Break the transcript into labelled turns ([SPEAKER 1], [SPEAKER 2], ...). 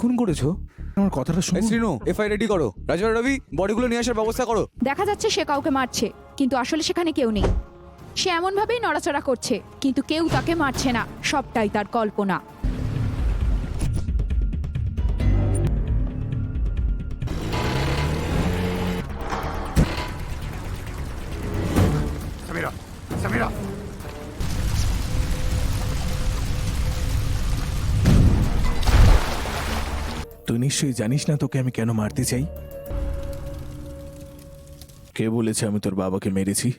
[SPEAKER 1] খুন করেছ? আমার কথাটা শুনুন।
[SPEAKER 2] শ্রীনু এফআই রেডি করো। রাজা রবি বডিগুলো নিয়ে আসার ব্যবস্থা করো।
[SPEAKER 3] দেখা যাচ্ছে সে কাউকে মারছে কিন্তু আসলে সেখানে কেউ নেই। সে এমনভাবেই নড়াচড়া করছে কিন্তু কেউ তাকে মারছে না সবটাই তার কল্পনা।
[SPEAKER 4] Samira! Samira!
[SPEAKER 1] তুই নিশ্চয়ই জানিস না তোকে আমি কেন মারতে চাই? কে বলেছে আমি তোর বাবাকে মেরেছি?